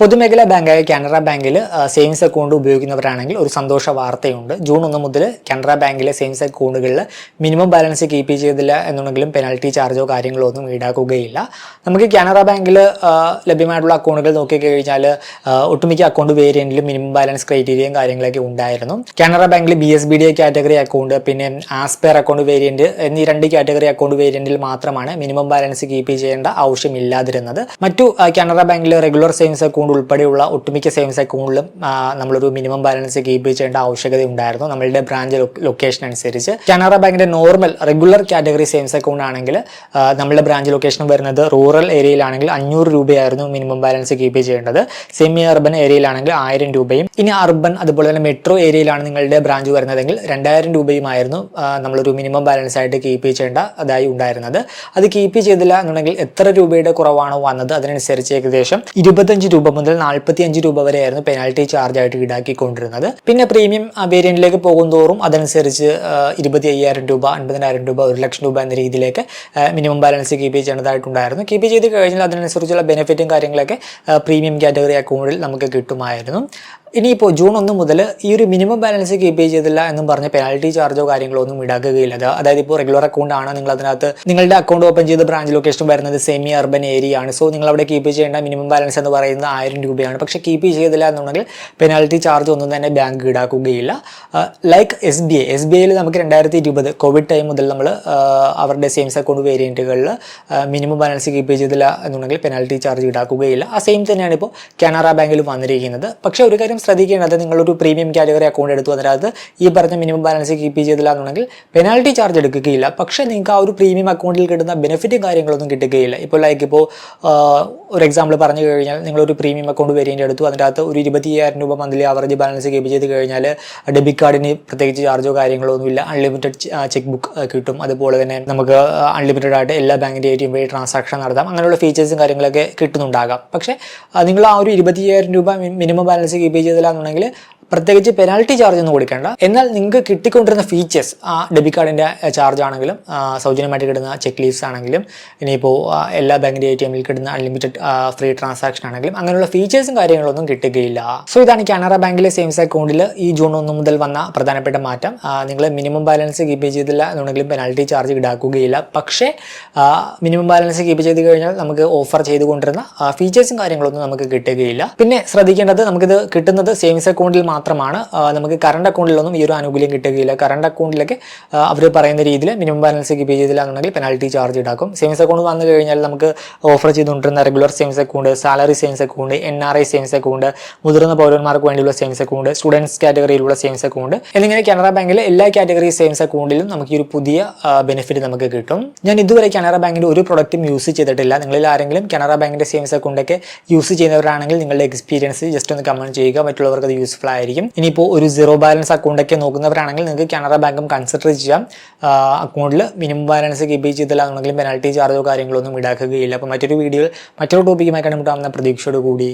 പൊതുമേഖലാ ബാങ്കായ കാനറ ബാങ്കിൽ savings account ഉപയോഗിക്കുന്നവരാണെങ്കിൽ ഒരു സന്തോഷ വാർത്തയുണ്ട്. ജൂൺ ഒന്ന് മുതൽ കാനറ ബാങ്കിലെ സേവിങ്സ് അക്കൗണ്ടുകളിൽ മിനിമം ബാലൻസ് കീപ്പ് ചെയ്തില്ല എന്നുണ്ടെങ്കിലും പെനാൽറ്റി ചാർജോ കാര്യങ്ങളോ ഒന്നും ഈടാക്കുകയില്ല. നമുക്ക് കാനറ ബാങ്കിൽ ലഭ്യമായിട്ടുള്ള അക്കൗണ്ടുകൾ നോക്കിക്കഴിഞ്ഞാൽ ഒട്ടുമിക്ക അക്കൗണ്ട് വേരിയന്റിൽ മിനിമം ബാലൻസ് ക്രൈറ്റീരിയയും കാര്യങ്ങളൊക്കെ ഉണ്ടായിരുന്നു. കാനറ ബാങ്കിൽ B S B D category account പിന്നെ ആസ്പെയർ അക്കൗണ്ട് വേരിയന്റ് എന്നീ രണ്ട് കാറ്റഗറി അക്കൗണ്ട് വേരിയന്റിൽ മാത്രമാണ് മിനിമം ബാലൻസ് കീപ്പ് ചെയ്യേണ്ട ആവശ്യമില്ലാതിരുന്നത്. മറ്റു കാനറ ബാങ്കിലെ റെഗുലർ സേവിങ്സ് അക്കൗണ്ട് ഉൾപ്പെടെയുള്ള ഒട്ടുമിക്ക സേവിങ്സ് അക്കൗണ്ടിലും നമ്മളൊരു മിനിമം ബാലൻസ് കീപ്പ് ചെയ്യേണ്ട ആവശ്യകത ഉണ്ടായിരുന്നു നമ്മളുടെ ബ്രാഞ്ച് ലൊക്കേഷൻ അനുസരിച്ച്. കാനറ ബാങ്കിന്റെ normal regular category savings account ആണെങ്കിൽ നമ്മളുടെ ബ്രാഞ്ച് ലൊക്കേഷൻ വരുന്നത് റൂറൽ ഏരിയയിലാണെങ്കിൽ അഞ്ഞൂറ് രൂപയായിരുന്നു മിനിമം ബാലൻസ് കീപ്പ് ചെയ്യേണ്ടത്. സെമി അർബൻ ഏരിയയിലാണെങ്കിൽ ആയിരം രൂപയും. ഇനി അർബൻ അതുപോലെ തന്നെ മെട്രോ ഏരിയയിലാണ് നിങ്ങളുടെ ബ്രാഞ്ച് വരുന്നതെങ്കിൽ രണ്ടായിരം രൂപയുമായിരുന്നു നമ്മളൊരു മിനിമം ബാലൻസ് ആയിട്ട് കീപ്പ് ചെയ്യേണ്ട അതായി ഉണ്ടായിരുന്നത്. അത് കീപ്പ് ചെയ്തില്ല എന്നുണ്ടെങ്കിൽ എത്ര രൂപയുടെ കുറവാണോ വന്നത് അതിനനുസരിച്ച് ഏകദേശം ഇരുപത്തഞ്ച് രൂപ മുതൽ നാൽപ്പത്തി അഞ്ച് രൂപ വരെയായിരുന്നു പെനാൽറ്റി ചാർജ് ആയിട്ട് ഈടാക്കിക്കൊണ്ടിരുന്നത്. പിന്നെ പ്രീമിയം വേരിയന്റിലേക്ക് പോകുന്തോറും അതനുസരിച്ച് ഇരുപത്തി അയ്യായിരം രൂപ അൻപതിനായിരം രൂപ ഒരു ലക്ഷം രൂപ എന്ന രീതിയിലേക്ക് മിനിമം ബാലൻസ് കീപ്പ് ചെയ്യേണ്ടതായിട്ടുണ്ടായിരുന്നു കീപ്പ് ചെയ്ത് കഴിഞ്ഞാൽ അതിനനുസരിച്ചുള്ള ബെനിഫിറ്റും കാര്യങ്ങളൊക്കെ പ്രീമിയം കാറ്റഗറി അക്കൗണ്ടിൽ നമുക്ക് കിട്ടുമായിരുന്നു. ഇനിയിപ്പോൾ ജൂൺ ഒന്ന് മുതൽ ഈ ഒരു മിനിമം ബാലൻസ് കീപ്പ് ചെയ്തില്ല എന്നും പറഞ്ഞ പെനാൽറ്റി ചാർജോ കാര്യങ്ങളോ ഒന്നും ഇടാക്കുകയില്ല. അതായത് ഇപ്പോൾ റെഗുലർ അക്കൗണ്ട് ആണ്. നിങ്ങൾ അതിനകത്ത് നിങ്ങളുടെ അക്കൗണ്ട് ഓപ്പൺ ചെയ്ത് ബ്രാഞ്ച് ലൊക്കേഷൻ വരുന്നത് സെമി അർബൻ ഏരിയ ആണ്. സോ നിങ്ങൾ അവിടെ കീപ്പ് ചെയ്യേണ്ട മിനിമം ബാലൻസ് എന്ന് പറയുന്നത് ആയിരം രൂപയാണ്. പക്ഷേ കീപ്പ് ചെയ്തില്ല എന്നുണ്ടെങ്കിൽ പെനാൽറ്റി ചാർജ് ഒന്നും തന്നെ bank ഈടാക്കുകയില്ല. Like S B I S B ഐയിൽ നമുക്ക് രണ്ടായിരത്തി ഇരുപത് കോവിഡ് ടൈം മുതൽ നമ്മൾ അവരുടെ സേവിങ്സ് അക്കൗണ്ട് വേരിയന്റുകളിൽ മിനിമം ബാലൻസ് കീപ്പ് ചെയ്തില്ല എന്നുണ്ടെങ്കിൽ പെനാൽറ്റി ചാർജ് ഈടാക്കുകയില്ല. ആ സെയിം തന്നെയാണ് ഇപ്പോൾ കാനറ ബാങ്കിൽ വന്നിരിക്കുന്നത്. പക്ഷേ ഒരു കാര്യം ശ്രദ്ധിക്കേണ്ടത് നിങ്ങളൊരു പ്രീമിയം കാറ്റഗറി അക്കൗണ്ട് എടുത്തു അതിനകത്ത് ഈ പറഞ്ഞ മിനിമം ബാലൻസ് കീപ്പ് ചെയ്തില്ല എന്നുണ്ടെങ്കിൽ പെനാൽറ്റി ചാർജ് എടുക്കുകയില്ല. പക്ഷേ നിങ്ങൾക്ക് ആ ഒരു പ്രീമിയം അക്കൗണ്ടിൽ കിട്ടുന്ന ബെനിഫിറ്റും കാര്യങ്ങളൊന്നും കിട്ടുകയില്ല. ഇപ്പോൾ ലൈക്ക് ഇപ്പോൾ ഒരു എക്സാമ്പിൾ പറഞ്ഞു കഴിഞ്ഞാൽ നിങ്ങളൊരു പ്രീമിയം അക്കൗണ്ട് വേരിയന്റ് എടുത്തു അതിന്റെ അകത്ത് ഒരു ഇരുപത്തി അയ്യായിരം രൂപ മന്ത്ലി ആവറേജ് ബാലൻസ് കീപ്പ് ചെയ്ത് കഴിഞ്ഞാൽ ഡെബിറ്റ് കാർഡിന് പ്രത്യേകിച്ച് ചാർജോ കാര്യങ്ങളോ ഒന്നുമില്ല. അൺലിമിറ്റഡ് ചെക്ക് ബുക്ക് കിട്ടും. അതുപോലെ തന്നെ നമുക്ക് അൺലിമിറ്റഡ് ആയിട്ട് എല്ലാ ബാങ്കിന്റെ എം വഴി ട്രാൻസാക്ഷൻ നടത്താം. അങ്ങനെയുള്ള ഫീച്ചേഴ്സും കാര്യങ്ങളൊക്കെ കിട്ടുന്നുണ്ടാകാം. പക്ഷേ നിങ്ങൾ ആ ഒരു ഇരുപത്തി അയ്യായിരം രൂപ മിനിമം ബാലൻസ് കീപ്പ് ചെയ്തില്ല എന്നുണ്ടെങ്കിൽ പ്രത്യേകിച്ച് പെനാൽറ്റി ചാർജ് ഒന്നും കൊടുക്കേണ്ട. എന്നാൽ നിങ്ങൾക്ക് കിട്ടിക്കൊണ്ടിരുന്ന ഫീച്ചേഴ്സ് ആ ഡെബിറ്റ് കാർഡിന്റെ ചാർജ് ആണെങ്കിലും സൗജന്യമായിട്ട് കിട്ടുന്ന ചെക്ക് ലീസ് ആണെങ്കിലും ഇനിയിപ്പോൾ എല്ലാ ബാങ്കിന്റെ എ ടി എമ്മിൽ കിട്ടുന്ന അൺലിമിറ്റഡ് ഫ്രീ ട്രാൻസാക്ഷൻ ആണെങ്കിലും അങ്ങനെയുള്ള ഫീച്ചേഴ്സും കാര്യങ്ങളൊന്നും കിട്ടുകയില്ല. സോ ഇതാണ് കാനറ ബാങ്കിലെ സേവിങ്സ് അക്കൗണ്ടിൽ ഈ ജൂൺ ഒന്ന് മുതൽ വന്ന പ്രധാനപ്പെട്ട മാറ്റം. നിങ്ങൾ മിനിമം ബാലൻസ് കീപ്പ് ചെയ്തില്ല എന്നുണ്ടെങ്കിലും പെനാൽറ്റി ചാർജ് ഇടാക്കുകയില്ല പക്ഷേ മിനിമം ബാലൻസ് കീപ്പ് ചെയ്ത് കഴിഞ്ഞാൽ നമുക്ക് ഓഫർ ചെയ്തുകൊണ്ടിരുന്ന ഫീച്ചേഴ്സും കാര്യങ്ങളൊന്നും നമുക്ക് കിട്ടുകയില്ല. പിന്നെ ശ്രദ്ധിക്കേണ്ടത് നമുക്കിത് കിട്ടുന്നത് സേവിങ്സ് അക്കൗണ്ടിൽ മാത്രമാണ്. നമുക്ക് കറണ്ട് അക്കൗണ്ടിലൊന്നും ഈ ഒരു ആനുകൂല്യം കിട്ടുകയില്ല. കറണ്ട് അക്കൗണ്ടിലൊക്കെ അവർ പറയുന്ന രീതിയിൽ മിനിമം ബാലൻസ് കീപ്പ് ചെയ്തില്ലാന്നുണ്ടെങ്കിൽ പെനാൽറ്റി ചാർജ് ഈടാക്കും സേവിങ്സ് അക്കൗണ്ട് വന്നു കഴിഞ്ഞാൽ നമുക്ക് ഓഫർ ചെയ്തുകൊണ്ടിരുന്ന regular savings account salary savings account N R I savings account മുതിർന്ന പൗരന്മാർക്ക് വേണ്ടിയുള്ള സേവിങ്സ് അക്കൗണ്ട് സ്റ്റുഡൻസ് കാറ്റഗറിയിലുള്ള സേവിങ്സ് അക്കൗണ്ട് എന്നിങ്ങനെ കനറ ബാങ്കിലെ എല്ലാ കാറ്റഗറി സേവിങ്സ് അക്കൗണ്ടിലും നമുക്ക് ഈ ഒരു പുതിയ ബെനിഫിറ്റ് നമുക്ക് കിട്ടും. ഞാൻ ഇതുവരെ കനറ ബാങ്കിന്റെ ഒരു പ്രൊഡക്റ്റും യൂസ് ചെയ്തിട്ടില്ല. നിങ്ങളിൽ ആരെങ്കിലും കനറ ബാങ്കിന്റെ സേവിങ്സ് അക്കൗണ്ടൊക്കെ യൂസ് ചെയ്യുന്നവരാണെങ്കിൽ നിങ്ങളുടെ എക്സ്പീരിയൻസ് ജസ്റ്റ് ഒന്ന് കമന്റ് ചെയ്യുക. മറ്റുള്ളവർക്ക് അത് യൂസ്ഫുൾ ആയിരിക്കും. ഇനിയിപ്പോൾ ഒരു സീറോ ബാലൻസ് അക്കൗണ്ടൊക്കെ നോക്കുന്നവരാണെങ്കിൽ നിങ്ങൾക്ക് കാനറ ബാങ്കും കൺസിഡർ ചെയ്യാം. അക്കൗണ്ടിൽ മിനിമം ബാലൻസ് കീപ്പ് ചെയ്തില്ല എന്നുണ്ടെങ്കിലും പെനാൽറ്റി ചാർജോ കാര്യങ്ങളൊന്നും ഈടാക്കുകയില്ല. അപ്പോൾ മറ്റൊരു വീഡിയോയിൽ മറ്റൊരു ടോപ്പിക്കുമായി കണ്ടുമുട്ടാവുന്ന പ്രതീക്ഷയോട് കൂടി